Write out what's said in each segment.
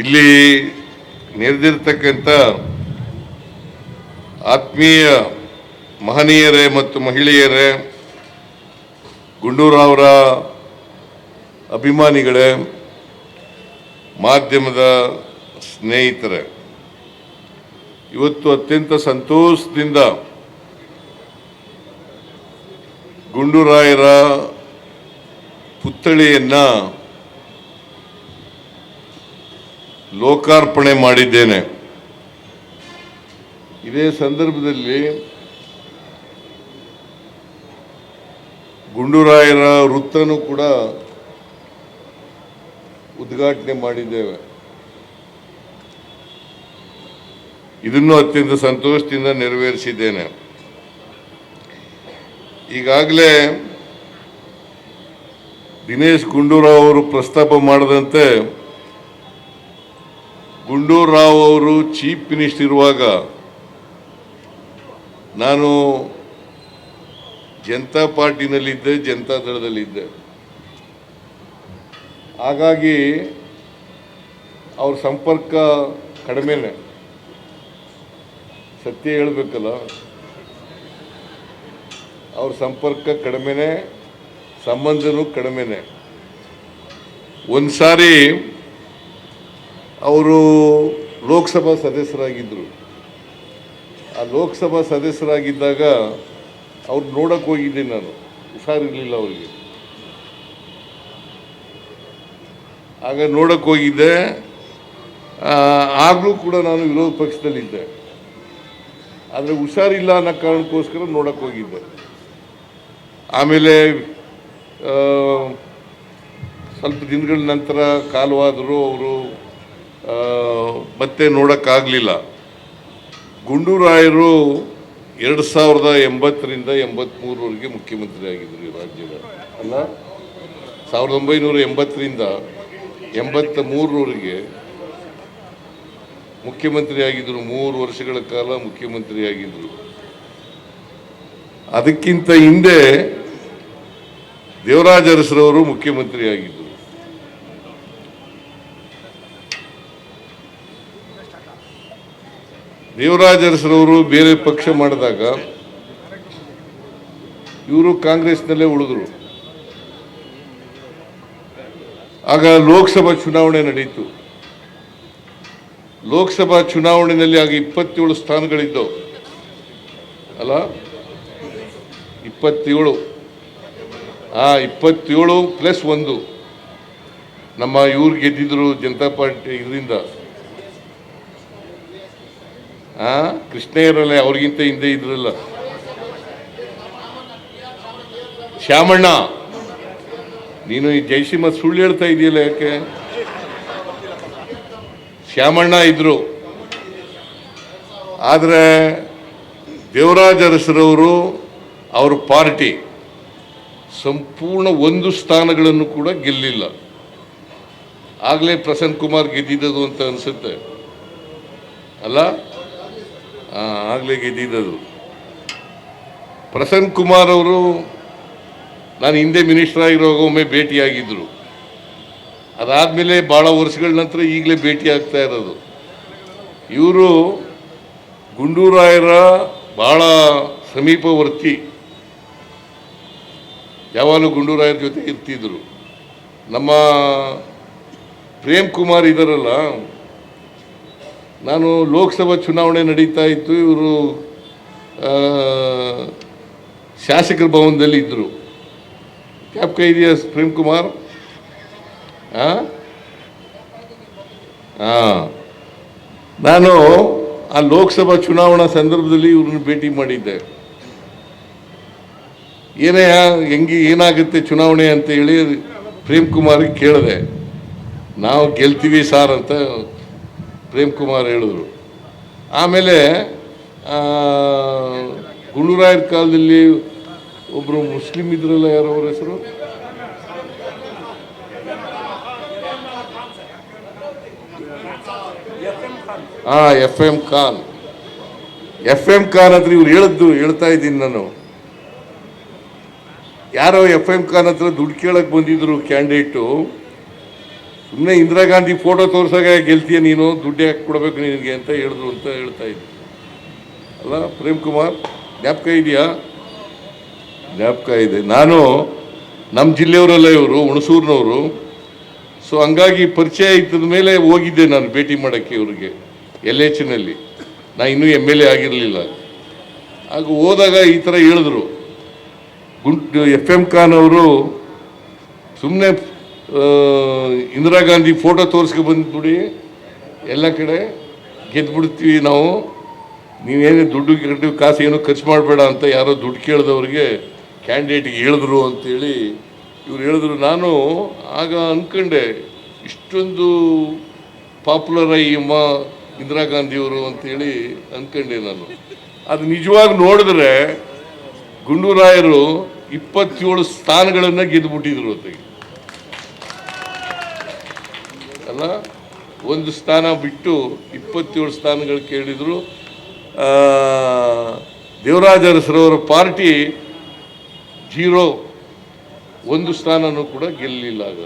ಇಲ್ಲಿ ನೆರೆದಿರ್ತಕ್ಕಂಥ ಆತ್ಮೀಯ ಮಹನೀಯರೇ ಮತ್ತು ಮಹಿಳೆಯರೇ ಗುಂಡೂರಾವ್ರ ಅಭಿಮಾನಿಗಳೇ, ಮಾಧ್ಯಮದ ಸ್ನೇಹಿತರೆ, ಇವತ್ತು ಅತ್ಯಂತ ಸಂತೋಷದಿಂದ ಗುಂಡೂರಾಯರ ಪುತ್ಥಳಿಯನ್ನ ಲೋಕಾರ್ಪಣೆ ಮಾಡಿದ್ದೇನೆ. ಇದೇ ಸಂದರ್ಭದಲ್ಲಿ ಗುಂಡೂರಾಯರ ವೃತ್ತನೂ ಕೂಡ ಉದ್ಘಾಟನೆ ಮಾಡಿದ್ದೇವೆ. ಇದನ್ನು ಅತ್ಯಂತ ಸಂತೋಷದಿಂದ ನೆರವೇರಿಸಿದ್ದೇನೆ. ಈಗಾಗಲೇ ದಿನೇಶ್ ಗುಂಡೂರಾವ್ ಅವರು ಪ್ರಸ್ತಾಪ ಮಾಡದಂತೆ ಗುಂಡೂರಾವ್ ಅವರು ಚೀಫ್ ಮಿನಿಸ್ಟರ್ ಇರುವಾಗ ನಾನು ಜನತಾ ಪಾರ್ಟಿನಲ್ಲಿದ್ದೆ, ಜನತಾ ದಳದಲ್ಲಿದ್ದೆ. ಹಾಗಾಗಿ ಅವ್ರ ಸಂಪರ್ಕ ಕಡಿಮೆನೆ. ಸತ್ಯ ಹೇಳಬೇಕಲ್ಲ. ಅವ್ರ ಸಂಪರ್ಕ ಕಡಿಮೆನೆ, ಸಂಬಂಧನೂ ಕಡಿಮೆನೆ. ಒಂದು ಸಾರಿ ಅವರು ಲೋಕಸಭಾ ಸದಸ್ಯರಾಗಿದ್ದರು. ಆ ಲೋಕಸಭಾ ಸದಸ್ಯರಾಗಿದ್ದಾಗ ಅವ್ರು ನೋಡಕ್ಕೆ ಹೋಗಿದ್ದೆ ನಾನು. ಹುಷಾರಿರಲಿಲ್ಲ ಅವರಿಗೆ. ಆಗ ನೋಡಕ್ಕೆ ಹೋಗಿದ್ದೆ. ಆಗಲೂ ಕೂಡ ನಾನು ವಿರೋಧ ಪಕ್ಷದಲ್ಲಿದ್ದೆ. ಆದರೆ ಹುಷಾರಿಲ್ಲ ಅನ್ನೋ ಕಾರಣಕ್ಕೋಸ್ಕರ ನೋಡಕ್ಕೆ ಹೋಗಿದ್ದೆ. ಆಮೇಲೆ ಸ್ವಲ್ಪ ದಿನಗಳ ನಂತರ ಕಾಲುವಾದರೂ ಅವರು ಮತ್ತೆ ನೋಡೋಕ್ಕಾಗಲಿಲ್ಲ. ಗುಂಡೂರಾಯರು ಎರಡು ಸಾವಿರದ ಎಂಬತ್ತರಿಂದ ಎಂಬತ್ತ್ಮೂರವರೆಗೆ ಮುಖ್ಯಮಂತ್ರಿ ಆಗಿದ್ದರು ಈ ರಾಜ್ಯದ. ಅಲ್ಲ? ಸಾವಿರದ ಒಂಬೈನೂರ ಎಂಬತ್ತರಿಂದ ಎಂಬತ್ತ ಮೂರರವರೆಗೆ ಮುಖ್ಯಮಂತ್ರಿ ಆಗಿದ್ದರು ಮೂರು ವರ್ಷಗಳ ಕಾಲ ಮುಖ್ಯಮಂತ್ರಿ ಆಗಿದ್ದರು ಅದಕ್ಕಿಂತ ಹಿಂದೆ ದೇವರಾಜ ಅರಸರವರು ಮುಖ್ಯಮಂತ್ರಿ ಆಗಿದ್ದರು ದೇವರಾಜ ಅರಸರವರು ಬೇರೆ ಪಕ್ಷ ಮಾಡಿದಾಗ ಇವರು ಕಾಂಗ್ರೆಸ್ನಲ್ಲೇ ಉಳಿದ್ರು. ಆಗ ಲೋಕಸಭಾ ಚುನಾವಣೆ ನಡೆಯಿತು ಲೋಕಸಭಾ ಚುನಾವಣೆಯಲ್ಲಿ ಆಗ ಇಪ್ಪತ್ತೇಳು ಸ್ಥಾನಗಳಿದ್ದವು. ಅಲ್ಲ? ಇಪ್ಪತ್ತೇಳು. ಆ ಇಪ್ಪತ್ತೇಳು ಪ್ಲಸ್ ಒಂದು. ನಮ್ಮ ಇವ್ರು ಗೆದ್ದಿದ್ರು ಜನತಾ ಪಾರ್ಟಿ ಇದರಿಂದ. ಆ? ಇರಲ್ಲ, ಅವ್ರಿಗಿಂತ ಹಿಂದೆ ಇದ್ರಲ್ಲ. ಶ್ಯಾಮಣ್ಣ, ನೀನು ಈ ಜಯಸಿಂಹ ಸುಳ್ಳು ಹೇಳ್ತಾ ಇದೆಯಲ್ಲ ಯಾಕೆ? ಶ್ಯಾಮಣ್ಣ ಇದ್ರು. ಆದರೆ ದೇವರಾಜ ಅರಸರವರು ಅವ್ರ ಪಾರ್ಟಿ ಸಂಪೂರ್ಣ ಒಂದು ಸ್ಥಾನಗಳನ್ನು ಕೂಡ ಗೆಲ್ಲಿಲ್ಲ. ಆಗಲೇ ಪ್ರಸನ್ನ ಕುಮಾರ್ ಗೆದ್ದಿದ್ದದು ಅಂತ ಅನಿಸುತ್ತೆ. ಅಲ್ಲ? ಆಗಲೇ ಗೆದ್ದಿದ್ದದು ಪ್ರಸನ್ನ ಕುಮಾರ್ ಅವರು ನಾನು ಹಿಂದೆ ಮಿನಿಸ್ಟರ್ ಆಗಿರುವಾಗ ಒಮ್ಮೆ ಭೇಟಿಯಾಗಿದ್ದರು. ಅದಾದಮೇಲೆ ಭಾಳ ವರ್ಷಗಳ ನಂತರ ಈಗಲೇ ಭೇಟಿ ಆಗ್ತಾ ಇರೋದು. ಇವರು ಗುಂಡೂರಾಯರ ಭಾಳ ಸಮೀಪವರ್ತಿ. ಯಾವಾಗಲೂ ಗುಂಡೂರಾಯರ ಜೊತೆ ಇರ್ತಿದ್ರು. ನಮ್ಮ ಪ್ರೇಮ್ ಕುಮಾರ್ ಇದ್ದಾರಲ್ಲ ನಾನು ಲೋಕಸಭಾ ಚುನಾವಣೆ ನಡೀತಾ ಇತ್ತು. ಇವರು ಶಾಸಕರ ಭವನದಲ್ಲಿ ಇದ್ದರು ಕ್ಯಾಪ್ ಇದೆಯಾ ಪ್ರೇಮ್ ಕುಮಾರ್? ಹಾಂ ಹಾಂ ನಾನು ಆ ಲೋಕಸಭಾ ಚುನಾವಣಾ ಸಂದರ್ಭದಲ್ಲಿ ಇವ್ರನ್ನ ಭೇಟಿ ಮಾಡಿದ್ದೆ. ಏನೇ ಹೆಂಗೆ ಏನಾಗುತ್ತೆ ಚುನಾವಣೆ ಅಂತ ಹೇಳಿ ಪ್ರೇಮ್ ಕುಮಾರ್ಗೆ ಕೇಳಿದೆ. ನಾವು ಗೆಲ್ತೀವಿ ಸಾರ್ ಅಂತ ಪ್ರೇಮ್ ಕುಮಾರ್ ಹೇಳಿದ್ರು. ಆಮೇಲೆ ಗುಂಡೂರಾಯರ ಕಾಲದಲ್ಲಿ ಒಬ್ಬರು ಮುಸ್ಲಿಂ ಇದ್ರಲ್ಲ ಯಾರೋ ಅವ್ರ ಹೆಸರು? ಹಾ F M Khan. F M Khan ಹತ್ರ ಇವ್ರು ಹೇಳಿದ್ದು ಹೇಳ್ತಾ ಇದ್ದೀನಿ ನಾನು. ಯಾರೋ ಎಫ್ ಎಂ ಖಾನ್ ಹತ್ರ ದುಡ್ಡು ಕೇಳಕ್ ಬಂದಿದ್ರು ಕ್ಯಾಂಡಿಡೇಟು. ಸುಮ್ಮನೆ ಇಂದಿರಾ ಗಾಂಧಿ ಫೋಟೋ ತೋರ್ಸಾಗ ಗೆಲ್ತೀಯ ನೀನು? ದುಡ್ಡು ಹಾಕಿ ಕೊಡಬೇಕು ನಿನಗೆ ಅಂತ ಹೇಳಿದ್ರು ಅಂತ ಹೇಳ್ತಾ ಇದ್ದೆ. ಅಲ್ಲ, ಪ್ರೇಮ್ ಕುಮಾರ್, ಜ್ಞಾಪಕ ಇದೆಯಾ? ಜ್ಞಾಪಕ ಇದೆ. ನಾನು ನಮ್ಮ ಜಿಲ್ಲೆಯವರಲ್ಲ ಇವರು, ಹುಣಸೂರಿನವರು. ಸೊ ಹಂಗಾಗಿ ಪರಿಚಯ ಇದ್ದದ ಮೇಲೆ ಹೋಗಿದ್ದೆ ನಾನು ಭೇಟಿ ಮಾಡೋಕ್ಕೆ ಇವ್ರಿಗೆ, ಎಲ್ನಲ್ಲಿ. ನಾ ಇನ್ನೂ ಎಂ ಎಲ್ ಎ ಆಗಿರಲಿಲ್ಲ. ಆಗ ಹೋದಾಗ ಈ ಥರ ಹೇಳಿದ್ರು. ಗುಂಟು ಎಫ್ ಎಂ ಖಾನ್ ಅವರು ಸುಮ್ಮನೆ ಇಂದಿರಾ ಗಾಂಧಿ ಫೋಟೋ ತೋರಿಸ್ಕೊ ಬಂದ್ಬಿಡಿ ಎಲ್ಲ ಕಡೆ ಗೆದ್ಬಿಡ್ತೀವಿ ನಾವು. ನೀವೇನು ದುಡ್ಡು ಗಿಡ್ಡು ಕಾಸು ಏನು ಖರ್ಚು ಮಾಡಬೇಡ ಅಂತ ಯಾರೋ ದುಡ್ಡು ಕೇಳಿದವ್ರಿಗೆ ಕ್ಯಾಂಡಿಡೇಟ್ಗೆ ಹೇಳಿದ್ರು ಅಂತೇಳಿ ಇವ್ರು ಹೇಳಿದ್ರು. ನಾನು ಆಗ ಅಂದ್ಕೊಂಡೆ ಇಷ್ಟೊಂದು ಪಾಪ್ಯುಲರ್ ಆಗಿ ಅಮ್ಮ ಇಂದಿರಾ ಗಾಂಧಿಯವರು ಅಂತೇಳಿ ಅಂದ್ಕೊಂಡೆ ನಾನು. ಅದು ನಿಜವಾಗಿ ನೋಡಿದ್ರೆ ಗುಂಡೂರಾಯರು ಇಪ್ಪತ್ತೇಳು ಸ್ಥಾನಗಳನ್ನು ಗೆದ್ದುಬಿಟ್ಟಿದ್ರು ಹೊತ್ತಿಗೆ ಅಲ್ಲ, ಒಂದು ಸ್ಥಾನ ಬಿಟ್ಟು ಇಪ್ಪತ್ತೇಳು ಸ್ಥಾನಗಳು ಕೇಳಿದರು. ದೇವರಾಜ ಅರಸರವರ ಪಾರ್ಟಿ ಜೀರೋ, ಒಂದು ಸ್ಥಾನನೂ ಕೂಡ ಗೆಲ್ಲಲಿಲ್ಲ ಆಗ.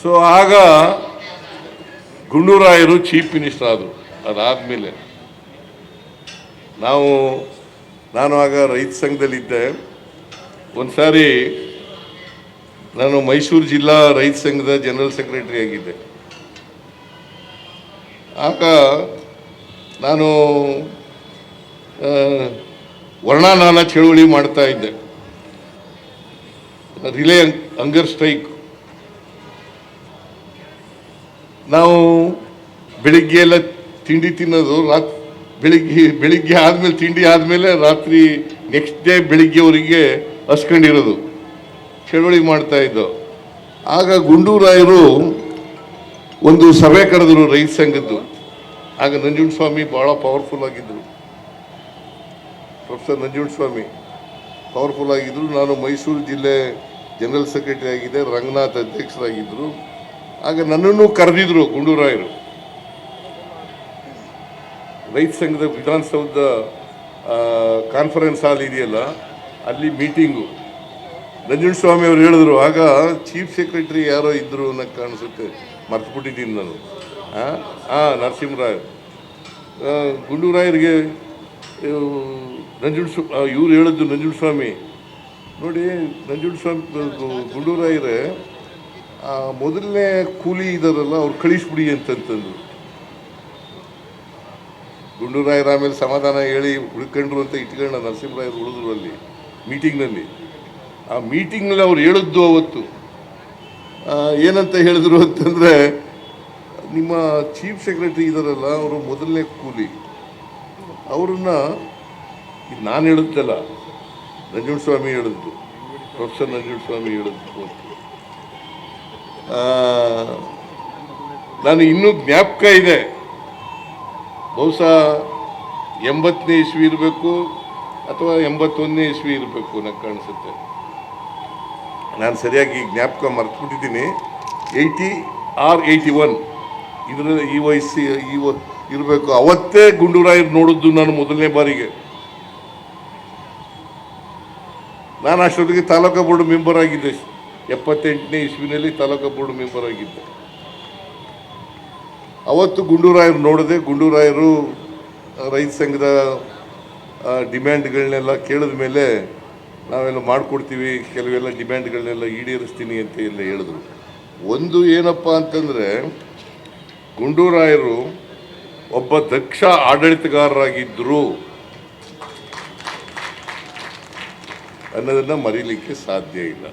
ಸೊ ಆಗ ಗುಂಡೂರಾಯರು ಚೀಫ್ ಮಿನಿಸ್ಟರ್ ಆದರು. ಅದಾದಮೇಲೆ ನಾವು, ನಾನು ಆಗ ರೈತ ಸಂಘದಲ್ಲಿದ್ದೆ. ಒಂದು ಸಾರಿ ನಾನು ಮೈಸೂರು ಜಿಲ್ಲಾ ರೈತ ಸಂಘದ ಜನರಲ್ ಸೆಕ್ರೆಟರಿ ಆಗಿದ್ದೆ. ಆಗ ನಾನು ವರ್ಣಾನಾನ ಚಳುವಳಿ ಮಾಡ್ತಾ ಇದ್ದೆ. Relay hunger strike. ನಾವು ಬೆಳಿಗ್ಗೆ ಎಲ್ಲ ತಿಂಡಿ ತಿನ್ನೋದು, ರಾತ್ ಬೆಳಿಗ್ಗೆ ಬೆಳಿಗ್ಗೆ ಆದಮೇಲೆ, ತಿಂಡಿ ಆದಮೇಲೆ ರಾತ್ರಿ ನೆಕ್ಸ್ಟ್ ಡೇ ಬೆಳಿಗ್ಗೆವರೆಗೆ ಹಸ್ಕೊಂಡಿರೋದು. ಚಳುವಳಿ ಮಾಡ್ತಾ ಇದ್ದೋ. ಆಗ ಗುಂಡೂರಾಯರು ಒಂದು ಸಭೆ ಕರೆದರು ರೈತ ಸಂಘದ್ದು. ಆಗ ನಂಜುಂಡಸ್ವಾಮಿ ಭಾಳ ಪವರ್ಫುಲ್ ಆಗಿದ್ದರು ಪ್ರೊಫೆಸರ್ ನಂಜುಂಡಸ್ವಾಮಿ ಪವರ್ಫುಲ್ ಆಗಿದ್ದರು ನಾನು ಮೈಸೂರು ಜಿಲ್ಲೆ ಜನರಲ್ ಸೆಕ್ರೆಟರಿ ಆಗಿದ್ದೆ ರಂಗನಾಥ್ ಅಧ್ಯಕ್ಷರಾಗಿದ್ದರು ಆಗ ನನ್ನನ್ನು ಕರೆದಿದ್ರು ಗುಂಡೂರಾಯರು. ರೈತ ಸಂಘದ ವಿಧಾನಸೌಧದ ಕಾನ್ಫರೆನ್ಸ್ ಹಾಲ್ ಇದೆಯಲ್ಲ, ಅಲ್ಲಿ ಮೀಟಿಂಗು ನಂಜುಂಡಸ್ವಾಮಿ ಅವರು ಹೇಳಿದ್ರು, ಆಗ ಚೀಫ್ ಸೆಕ್ರೆಟರಿ ಯಾರೋ ಇದ್ದರು ಅನ್ನೋಕ್ಕೆ ಕಾಣಿಸುತ್ತೆ. ಮರ್ತುಬಿಟ್ಟಿದ್ದೀನಿ ನಾನು. ಹಾಂ ಹಾಂ ನರಸಿಂಹರಾಯ್. ಗುಂಡೂರಾಯರಿಗೆ ನಂಜುಂಡ ಇವ್ರು ಹೇಳಿದ್ದು ನಂಜುಂಡಸ್ವಾಮಿ. ನೋಡಿ, ನಂಜುಂಡಸ್ವಾಮಿ ಸ್ವಾಮಿ ಗುಂಡೂರಾಯರೇ ಮೊದಲನೇ ಕೂಲಿ ಇದ್ದಾರಲ್ಲ ಅವ್ರು ಕಳಿಸ್ಬಿಡಿ ಅಂತಂತಂದ್ರು. ಗುಂಡೂರಾಯರ ಆಮೇಲೆ ಸಮಾಧಾನ ಹೇಳಿ ಉಳ್ಕೊಂಡ್ರು ಅಂತ ಇಟ್ಕೊಂಡ ನರಸಿಂಹರಾಯರು ಉಳಿದ್ರು ಅಲ್ಲಿ ಮೀಟಿಂಗ್ನಲ್ಲಿ ಆ ಮೀಟಿಂಗ್ನಲ್ಲಿ ಅವ್ರು ಹೇಳಿದ್ದು ಅವತ್ತು. ಏನಂತ ಹೇಳಿದ್ರು ಅಂತಂದರೆ, ನಿಮ್ಮ ಚೀಫ್ ಸೆಕ್ರೆಟರಿ ಇದಾರಲ್ಲ, ಅವರು ಮೊದಲನೇ ಕೂಲಿ. ಅವ್ರನ್ನ ನಾನು ಹೇಳುತ್ತಲ್ಲ ನಂಜುಂಡಸ್ವಾಮಿ ಹೇಳಿದ್ದು, ಪ್ರೊಫೆಸರ್ ನಂಜುಂಡಸ್ವಾಮಿ ಹೇಳಿದ್ದು ನಾನು ಇನ್ನೂ ಜ್ಞಾಪಕ ಇದೆ. ಬಹುಶಃ ಎಂಬತ್ತನೇ ಇಸ್ವಿ ಇರಬೇಕು, ಅಥವಾ ಎಂಬತ್ತೊಂದನೇ ಇಸ್ವಿ ಇರಬೇಕು, ನನಗೆ ಕಾಣಿಸುತ್ತೆ. ನಾನು ಸರಿಯಾಗಿ ಜ್ಞಾಪಕ ಮರ್ತುಬಿಟ್ಟಿದ್ದೀನಿ. ಏಯ್ಟಿ ಆರ್ ಏಯ್ಟಿ ಒನ್ ಇದರಲ್ಲಿ ಈ ವಯಸ್ಸು ಈ ವ ಇರಬೇಕು. ಅವತ್ತೇ ಗುಂಡೂರಾಯರು ನೋಡಿದ್ದು ನಾನು ಮೊದಲನೇ ಬಾರಿಗೆ. ನಾನು ಅಷ್ಟೊತ್ತಿಗೆ ತಾಲೂಕಾ ಬೋರ್ಡ್ ಮೆಂಬರ್ ಆಗಿದ್ದೆ. ಎಪ್ಪತ್ತೆಂಟನೇ ಇಸ್ವಿನಲ್ಲಿ ತಾಲೂಕಾ ಬೋರ್ಡ್ ಮೆಂಬರ್ ಆಗಿದ್ದೆ. ಅವತ್ತು ಗುಂಡೂರಾಯರು ನೋಡಿದೆ ಗುಂಡೂರಾಯರು ರೈತ ಸಂಘದ ಡಿಮ್ಯಾಂಡ್ಗಳನ್ನೆಲ್ಲ ಕೇಳಿದ ಮೇಲೆ ನಾವೆಲ್ಲ ಮಾಡಿಕೊಡ್ತೀವಿ, ಕೆಲವೆಲ್ಲ ಡಿಮ್ಯಾಂಡ್ಗಳನ್ನೆಲ್ಲ ಈಡೇರಿಸ್ತೀನಿ ಅಂತ ಎಲ್ಲ ಹೇಳಿದ್ರು. ಒಂದು ಏನಪ್ಪ ಅಂತಂದರೆ, ಗುಂಡೂರಾಯರು ಒಬ್ಬ ದಕ್ಷ ಆಡಳಿತಗಾರರಾಗಿದ್ದರು ಅನ್ನೋದನ್ನು ಮರೀಲಿಕ್ಕೆ ಸಾಧ್ಯ ಇಲ್ಲ.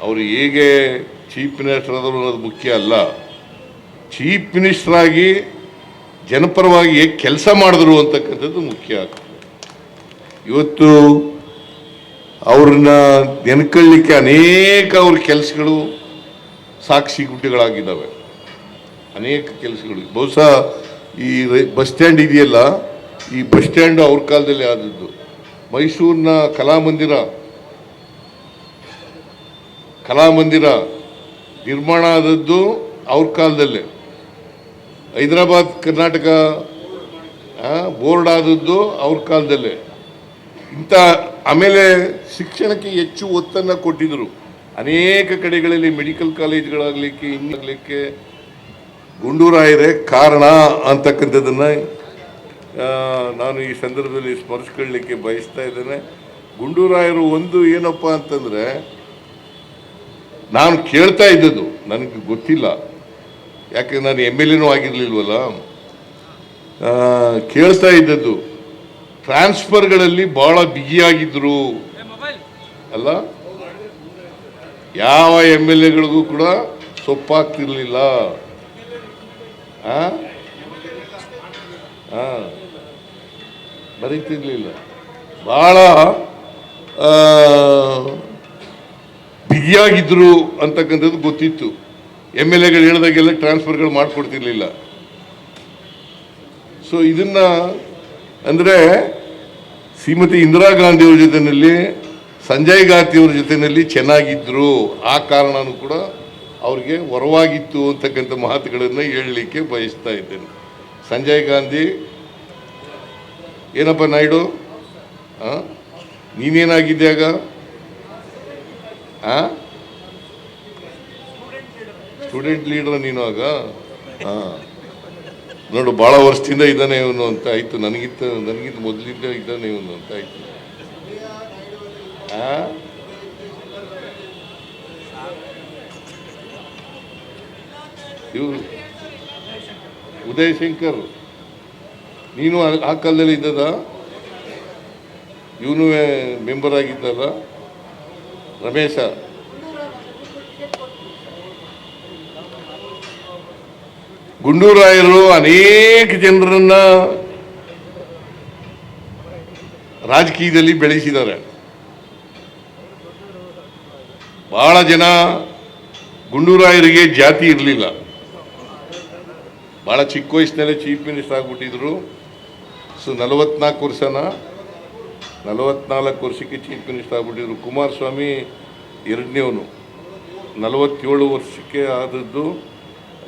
ಅವರು ಹೇಗೆ ಚೀಫ್ ಮಿನಿಸ್ಟರ್ ಆದರು ಅನ್ನೋದು ಮುಖ್ಯ ಅಲ್ಲ. ಚೀಫ್ ಆಗಿ ಜನಪರವಾಗಿ ಹೇಗೆ ಕೆಲಸ ಮಾಡಿದ್ರು ಅಂತಕ್ಕಂಥದ್ದು ಮುಖ್ಯ ಆಗ್ತದೆ. ಇವತ್ತು ಅವ್ರನ್ನ ನೆನ್ಕೊಳ್ಳಿಕ್ಕೆ ಅನೇಕ ಅವ್ರ ಕೆಲಸಗಳು ಸಾಕ್ಷಿ ಗುಟ್ಟಿಗಳಾಗಿದ್ದಾವೆ ಅನೇಕ ಕೆಲಸಗಳು. ಬಹುಶಃ ಈ ಬಸ್ ಸ್ಟ್ಯಾಂಡ್ ಇದೆಯಲ್ಲ, ಈ ಬಸ್ ಸ್ಟ್ಯಾಂಡು ಅವ್ರ ಕಾಲದಲ್ಲಿ ಆದದ್ದು. ಮೈಸೂರಿನ ಕಲಾಮಂದಿರ ಕಲಾಮಂದಿರ ನಿರ್ಮಾಣ ಆದದ್ದು ಅವ್ರ ಕಾಲದಲ್ಲೇ. ಹೈದರಾಬಾದ್, ಕರ್ನಾಟಕ ಬೋರ್ಡ್ ಆದದ್ದು ಅವ್ರ ಕಾಲದಲ್ಲೇ. ಇಂಥ ಆಮೇಲೆ ಶಿಕ್ಷಣಕ್ಕೆ ಹೆಚ್ಚು ಒತ್ತನ್ನು ಕೊಟ್ಟಿದ್ದರು ಅನೇಕ ಕಡೆಗಳಲ್ಲಿ ಮೆಡಿಕಲ್ ಕಾಲೇಜ್ಗಳಾಗಲಿಕ್ಕೆ ಹಿಂಗಾಗಲಿಕ್ಕೆ ಗುಂಡೂರಾಯರೇ ಕಾರಣ ಅಂತಕ್ಕಂಥದ್ದನ್ನು ನಾನು ಈ ಸಂದರ್ಭದಲ್ಲಿ ಸ್ಮರಿಸ್ಕೊಳ್ಳಿಕ್ಕೆ ಬಯಸ್ತಾ ಇದ್ದೇನೆ. ಗುಂಡೂರಾಯರು ಒಂದು ಏನಪ್ಪ ಅಂತಂದರೆ, ನಾನು ಕೇಳ್ತಾ ಇದ್ದದ್ದು, ನನಗೆ ಗೊತ್ತಿಲ್ಲ. ಯಾಕೆ, ನಾನು ಎಂ ಎಲ್ ಎನೂ ಆಗಿರಲಿಲ್ವಲ್ಲ? ಕೇಳ್ತಾ ಇದ್ದದ್ದು ಟ್ರಾನ್ಸ್ಫರ್ಗಳಲ್ಲಿ ಬಹಳ ಬಿಗಿಯಾಗಿದ್ದರು ಅಲ್ಲ? ಯಾವ ಎಂ ಎಲ್ ಎಗಳಿಗೂ ಕೂಡ ಸೊಪ್ಪಾಗ್ತಿರ್ಲಿಲ್ಲ. ಬರೀತಿರ್ಲಿಲ್ಲ. ಭಾಳ ಬಿಗಿಯಾಗಿದ್ರು ಅಂತಕ್ಕಂಥದ್ದು ಗೊತ್ತಿತ್ತು. ಎಂ ಎಲ್ ಎಗಳು ಹೇಳಿದಾಗೆಲ್ಲ ಟ್ರಾನ್ಸ್ಫರ್ಗಳು ಮಾಡಿಕೊಡ್ತಿರ್ಲಿಲ್ಲ. ಸೊ ಇದನ್ನ ಅಂದರೆ ಶ್ರೀಮತಿ ಇಂದಿರಾ ಗಾಂಧಿಯವ್ರ ಜೊತೆಯಲ್ಲಿ ಸಂಜಯ್ ಗಾಂಧಿಯವ್ರ ಜೊತೆಯಲ್ಲಿ ಚೆನ್ನಾಗಿದ್ದರು ಆ ಕಾರಣನೂ ಕೂಡ ಅವ್ರಿಗೆ ವರವಾಗಿತ್ತು ಅಂತಕ್ಕಂಥ ಮಾತುಗಳನ್ನು ಹೇಳಲಿಕ್ಕೆ ಬಯಸ್ತಾ ಇದ್ದೇನೆ. ಸಂಜಯ್ ಗಾಂಧಿ ಏನಪ್ಪ ನಾಯ್ಡು? ಹಾಂ ನೀನೇನಾಗಿದ್ದಾಗ ಹಾಂ ಸ್ಟೂಡೆಂಟ್ ಲೀಡರ್ ನೀನು ಆಗ? ಹಾ ನೋಡು ಭಾಳ ವರ್ಷದಿಂದ ಇದ್ದಾನೆ ಇವನು ಅಂತ ಆಯ್ತು. ನನಗಿಂತ ನನಗಿಂತ ಮೊದಲಿಂದ ಇದ್ದಾನೆ ಇವನು ಅಂತ ಆಯ್ತು? ಇವ್ರು ಉದಯ್ ಶಂಕರ್ ನೀನು ಆ ಕಾಲದಲ್ಲಿ ಇದ್ದದ? ಇವನು ಮೆಂಬರ್ ಆಗಿದ್ದಲ್ಲ? ರಮೇಶ. ಗುಂಡೂರಾಯರು ಅನೇಕ ಜನರನ್ನ ರಾಜಕೀಯದಲ್ಲಿ ಬೆಳೆಸಿದ್ದಾರೆ. ಬಹಳ ಜನ ಗುಂಡೂರಾಯರಿಗೆ ಜಾತಿ ಇರಲಿಲ್ಲ. ಬಹಳ ಚಿಕ್ಕ ವಯಸ್ಸಿನಲ್ಲೇ ಚೀಫ್ ಮಿನಿಸ್ಟರ್ ಆಗಿಬಿಟ್ಟಿದ್ರು. ಸೊ ನಲವತ್ನಾಲ್ಕು ವರ್ಷನ, ನಲವತ್ನಾಲ್ಕು ವರ್ಷಕ್ಕೆ ಚೀಫ್ ಮಿನಿಸ್ಟರ್ ಆಗಿಬಿಟ್ಟಿದ್ರು. ಕುಮಾರಸ್ವಾಮಿ ಎರಡನೇವನು. ನಲವತ್ತೇಳು ವರ್ಷಕ್ಕೆ ಆದದ್ದು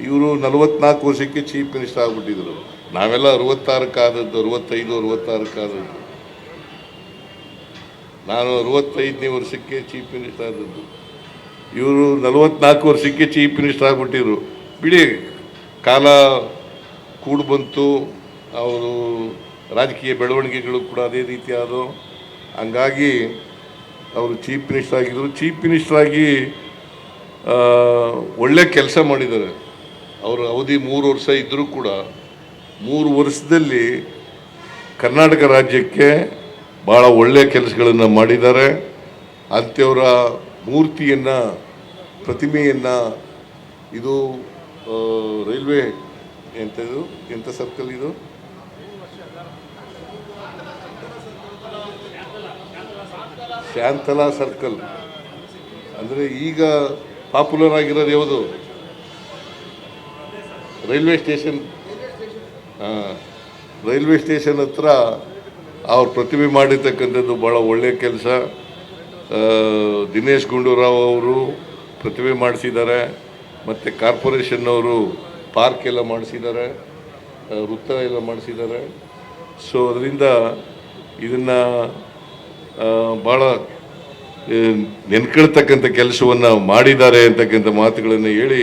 ಇವರು ನಲವತ್ನಾಲ್ಕು ವರ್ಷಕ್ಕೆ ಚೀಫ್ ಮಿನಿಸ್ಟರ್ ಆಗಿಬಿಟ್ಟಿದ್ರು. ನಾವೆಲ್ಲ ಅರವತ್ತಾರಕ್ಕಾದದ್ದು, ಅರವತ್ತೈದು, ಅರವತ್ತಾರಕ್ಕಾದದ್ದು. ನಾನು ಅರವತ್ತೈದನೇ ವರ್ಷಕ್ಕೆ ಚೀಫ್ ಮಿನಿಸ್ಟರ್ ಆದದ್ದು. ಇವರು ನಲವತ್ನಾಲ್ಕು ವರ್ಷಕ್ಕೆ ಚೀಫ್ ಮಿನಿಸ್ಟರ್ ಆಗಿಬಿಟ್ಟಿದ್ರು. ಬಿಡಿ, ಕಾಲ ಕೂಡು ಬಂತು, ಅವರು ರಾಜಕೀಯ ಬೆಳವಣಿಗೆಗಳು ಕೂಡ ಅದೇ ರೀತಿ ಆದವು ಹಂಗಾಗಿ ಅವರು ಚೀಫ್ ಮಿನಿಸ್ಟರ್ ಆಗಿದ್ದರು ಚೀಫ್ ಮಿನಿಸ್ಟರ್ ಆಗಿ ಒಳ್ಳೆ ಕೆಲಸ ಮಾಡಿದ್ದಾರೆ. ಅವರ ಅವಧಿ ಮೂರು ವರ್ಷ ಇದ್ದರೂ ಕೂಡ ಮೂರು ವರ್ಷದಲ್ಲಿ ಕರ್ನಾಟಕ ರಾಜ್ಯಕ್ಕೆ ಭಾಳ ಒಳ್ಳೆಯ ಕೆಲಸಗಳನ್ನು ಮಾಡಿದ್ದಾರೆ. ಅಂಥವರ ಮೂರ್ತಿಯನ್ನು, ಪ್ರತಿಮೆಯನ್ನು ಇದು ರೈಲ್ವೆ ಎಂಥದ್ದು, ಎಂಥ ಸರ್ಕಲ್ ಇದು? ಶಾಂತಲಾ ಸರ್ಕಲ್. ಅಂದರೆ ಈಗ ಪಾಪ್ಯುಲರ್ ಆಗಿರೋದು ಯಾವುದು? ರೈಲ್ವೆ ಸ್ಟೇಷನ್ ರೈಲ್ವೆ ಸ್ಟೇಷನ್ ಹತ್ರ ಅವ್ರ ಪ್ರತಿಭೆ ಮಾಡಿರ್ತಕ್ಕಂಥದ್ದು ಭಾಳ ಒಳ್ಳೆಯ ಕೆಲಸ. ದಿನೇಶ್ ಗುಂಡೂರಾವ್ ಅವರು ಪ್ರತಿಭೆ ಮಾಡಿಸಿದ್ದಾರೆ. ಮತ್ತು ಕಾರ್ಪೊರೇಷನ್ನವರು ಪಾರ್ಕ್ ಎಲ್ಲ ಮಾಡಿಸಿದ್ದಾರೆ. ವೃತ್ತ ಎಲ್ಲ ಮಾಡಿಸಿದ್ದಾರೆ. ಸೊ ಅದರಿಂದ ಇದನ್ನು ಭಾಳ ನೆನ್ಕೊಳ್ತಕ್ಕಂಥ ಕೆಲಸವನ್ನು ಮಾಡಿದ್ದಾರೆ ಅಂತಕ್ಕಂಥ ಮಾತುಗಳನ್ನು ಹೇಳಿ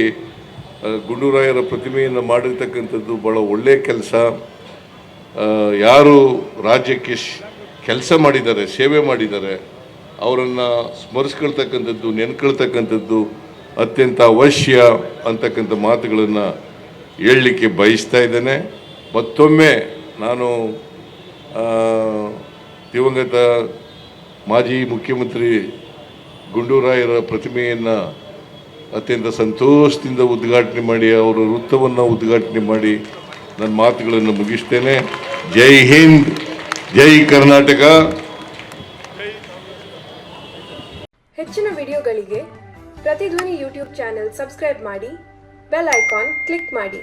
ಗುಂಡೂರಾಯರ ಪ್ರತಿಮೆಯನ್ನು ಮಾಡಿರ್ತಕ್ಕಂಥದ್ದು ಭಾಳ ಒಳ್ಳೆಯ ಕೆಲಸ. ಯಾರು ರಾಜ್ಯಕ್ಕೆ ಕೆಲಸ ಮಾಡಿದ್ದಾರೆ, ಸೇವೆ ಮಾಡಿದ್ದಾರೆ, ಅವರನ್ನು ಸ್ಮರಿಸ್ಕೊಳ್ತಕ್ಕಂಥದ್ದು, ನೆನ್ಕೊಳ್ತಕ್ಕಂಥದ್ದು ಅತ್ಯಂತ ಅವಶ್ಯ ಅಂತಕ್ಕಂಥ ಮಾತುಗಳನ್ನು ಹೇಳಲಿಕ್ಕೆ ಬಯಸ್ತಾ ಇದ್ದೇನೆ. ಮತ್ತೊಮ್ಮೆ ನಾನು ದಿವಂಗತ ಮಾಜಿ ಮುಖ್ಯಮಂತ್ರಿ ಗುಂಡೂರಾಯರ ಪ್ರತಿಮೆಯನ್ನು ಅತ್ಯಂತ ಸಂತೋಷದಿಂದ ಉದ್ಘಾಟನೆ ಮಾಡಿ, ಅವರ ವೃತ್ತವನ್ನು ಉದ್ಘಾಟನೆ ಮಾಡಿ ನನ್ನ ಮಾತುಗಳನ್ನು ಮುಗಿಸ್ತೇನೆ. ಜೈ ಹಿಂದ್, ಜೈ ಕರ್ನಾಟಕ. ಹೆಚ್ಚಿನ ವಿಡಿಯೋಗಳಿಗೆ ಪ್ರತಿಧ್ವನಿ ಯೂಟ್ಯೂಬ್ ಚಾನೆಲ್ ಸಬ್ಸ್ಕ್ರೈಬ್ ಮಾಡಿ, ಬೆಲ್ ಐಕಾನ್ ಕ್ಲಿಕ್ ಮಾಡಿ.